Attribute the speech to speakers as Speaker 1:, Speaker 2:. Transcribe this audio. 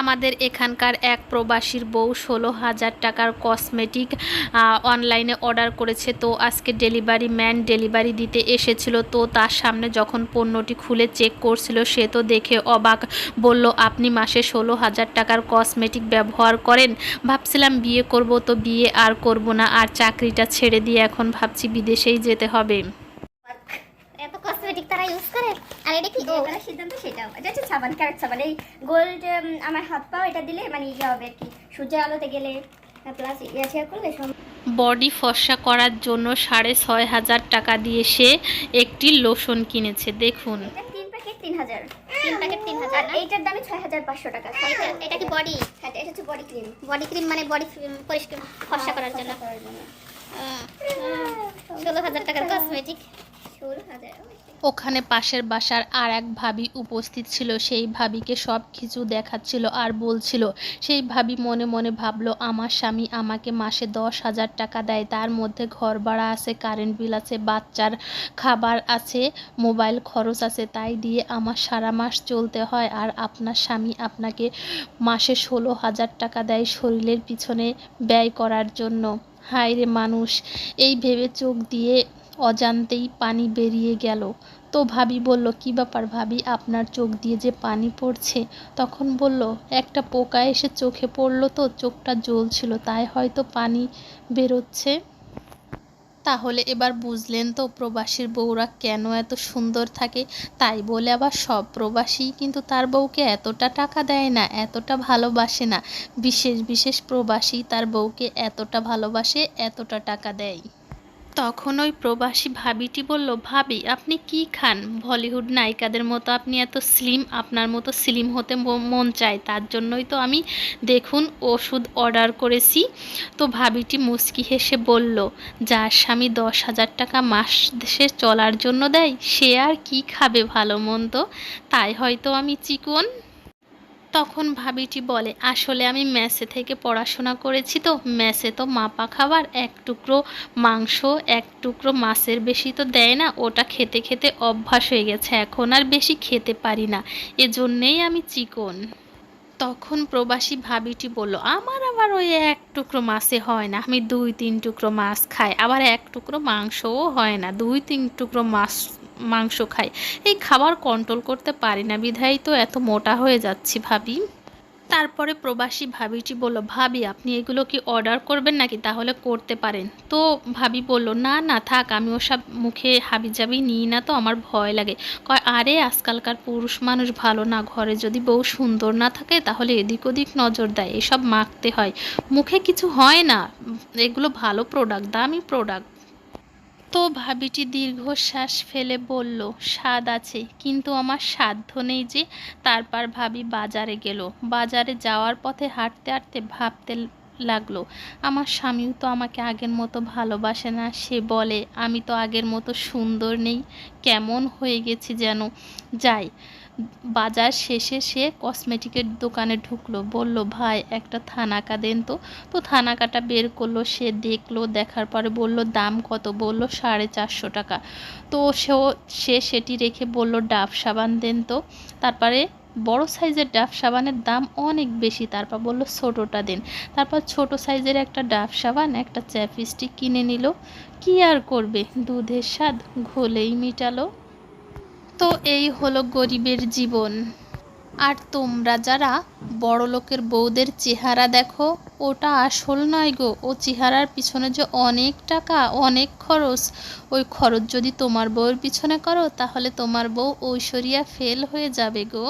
Speaker 1: আমাদের এখানকার এক প্রবাসীর বউ ষোলো হাজার টাকার কসমেটিক অনলাইনে অর্ডার করেছে। তো আজকে ডেলিভারি ম্যান ডেলিভারি দিতে এসেছিল। তো তার সামনে যখন পণ্যটি খুলে চেক করছিল, সে তো দেখে অবাক বলল, আপনি মাসে ষোলো হাজার টাকার কসমেটিক ব্যবহার করেন? ভাবছিলাম বিয়ে করব, তো বিয়ে আর করব না। আর চাকরিটা ছেড়ে দিয়ে এখন ভাবছি বিদেশেই যেতে হবে
Speaker 2: এত কসমেটিক তারা ইউজ করে আর এটা কি?
Speaker 3: সিদ্ধান্ত সেটাও। এটা হচ্ছে সাবান ক্যারেট সাবান। এই গোল্ড আমার হাত পাও এটা দিলে মানে ইয়ে হবে আর কি। সূর্যের আলোতে গেলে প্লাস ইয়ে শেয়ার করলে সব
Speaker 1: বডি ফর্সা করার জন্য সাড়ে ছয় হাজার টাকা দিয়ে সে একটি লোশন কিনেছে দেখুন।
Speaker 3: তিন প্যাকেট তিন হাজার।
Speaker 2: তিন প্যাকেট তিন হাজার
Speaker 3: এইটার দামে ছয় হাজার পাঁচশো টাকা।
Speaker 2: এটা এটা কি বডি
Speaker 3: হ্যাঁ এটা হচ্ছে বডি ক্রিম
Speaker 2: বডি ক্রিম মানে বডি পরিষ্কার ফর্সা করার জন্য।
Speaker 3: করার জন্য।
Speaker 2: ষোলো হাজার টাকার কসমেটিক
Speaker 1: ওখানে পাশের বাসার আর এক ভাবি উপস্থিত ছিল। সেই ভাবিকে সব কিছু দেখাচ্ছিল আর বলছিল, সেই ভাবি মনে মনে ভাবলো, আমার স্বামী আমাকে মাসে দশ হাজার টাকা দেয়। তার মধ্যে ঘর ভাড়া আছে কারেন্ট বিল আছে, বাচ্চার খাবার আছে মোবাইল খরচ আছে। তাই দিয়ে আমার সারা মাস চলতে হয় আর আপনার স্বামী আপনাকে মাসে ষোলো হাজার টাকা দেয় শরীরের পিছনে ব্যয় করার জন্য। হায় রে মানুষ, এই ভেবে চোখ দিয়ে অজান্তেই পানি বেরিয়ে গেল। তো ভাবি বলল, কি ব্যাপার ভাবি, আপনার চোখ দিয়ে যে পানি পড়ছে? তখন বলল, একটা পোকা এসে চোখে পড়ল তো, চোখটা জ্বলছিল, তাই হয়তো পানি বেরোচ্ছে। তাহলে এবার বুঝলেন তো, প্রবাসীর বউরা কেন এত সুন্দর থাকে? তাই বলে আবার সব প্রবাসী কিন্তু তার বউকে এতটা টাকা দেয় না, এতটা ভালোবাসে না। বিশেষ বিশেষ প্রবাসী তার বউকে এতটা ভালোবাসে, এতটা টাকা দেয়। তখন ওই প্রবাসী ভাবিটি বলল, ভাবি, আপনি কি খান? বলিউড নায়িকাদের মতো আপনি এত স্লিম আপনার মতো স্লিম হতে মন চায়। তার জন্যই তো আমি দেখুন ওষুধ অর্ডার করেছি। তো ভাবিটি মুচকি হেসে বলল, যার স্বামী দশ হাজার টাকা মাস দেশে চলার জন্য দেয়, সে আর কি খাবে ভালো মন্দ? তাই হয়তো আমি চিকন। তখন ভাবিটি বলে, আসলে আমি ম্যাসে থেকে পড়াশোনা করেছি তো ম্যাসে তো মাপা খাবার, এক টুকরো মাংস, এক টুকরো মাছের বেশি তো দেয় না, ওটা খেতে খেতে অভ্যাস হয়ে গেছে, এখন আর বেশি খেতে পারি না, এজন্যেই আমি চিকন। তখন প্রবাসী ভাবিটি বলল, আমার আবার ওই এক টুকরো মাছে হয় না, আমি দুই তিন টুকরো মাছ খাই, আবার এক টুকরো মাংসও হয় না, দুই তিন টুকরো মাছ মাংস খাই। এই খাবার কন্ট্রোল করতে পারি না, বিধায় তো এত মোটা হয়ে যাচ্ছি ভাবি। তারপরে প্রবাসী ভাবিটি বলল, ভাবি, আপনি এগুলো কি অর্ডার করবেন নাকি? তাহলে করতে পারেন। তো ভাবি বলল, না না, থাক, আমি ওসব মুখে হাবি হাবিজাবি নিই না তো, আমার ভয় লাগে। কয়, আরে, আজকালকার পুরুষ মানুষ ভালো না, ঘরে যদি বউ সুন্দর না থাকে, তাহলে এদিক ওদিক নজর দেয়, এসব মাখতে হয়। মুখে কিছু হয় না, এগুলো ভালো প্রোডাক্ট দামি প্রোডাক্ট তো ভাবিটি দীর্ঘশ্বাস ফেলে বলল, স্বাদ আছে, কিন্তু আমার সাধ্য নেই যে তারপর ভাবি বাজারে গেল। বাজারে যাওয়ার পথে হাঁটতে হাঁটতে ভাবতে লাগল, আমার স্বামীও তো আমাকে আগের মতো ভালোবাসে না। সে বলে, আমি তো আগের মতো সুন্দর নেই। কেমন হয়ে গেছি যেন। যাই বাজার শেষে সে কসমেটিকের দোকানে ঢুকলো, বলল, ভাই, একটা থানাকা দেন তো। তো থানাকাটা বের করল, সে দেখল, দেখার পরে বলল, দাম কত? বলল, সাড়ে চারশো টাকা। তো সেও, সে সেটি রেখে বলল, ডাব সাবান দেন তো। তারপরে বড় সাইজের ডাব সাবানের দাম অনেক বেশি। তারপর বলল, ছোটোটা দিন। তারপর ছোট সাইজের একটা ডাব সাবান, একটা চ্যাপস্টিক কিনে নিল। কি আর করবে? দুধের স্বাদ ঘোলেই মিটালো। তো এই হলো গরিবের জীবন। আর তোমরা যারা বড় লোকের বউদের চেহারা দেখো, ওটা আসল নয় গো। ও চেহারার পিছনে যে অনেক টাকা, অনেক খরচ, ওই খরচ যদি তোমার বউয়ের পিছনে করো, তাহলে তোমার বউ ঐশ্বরিয়া ফেল হয়ে যাবে গো।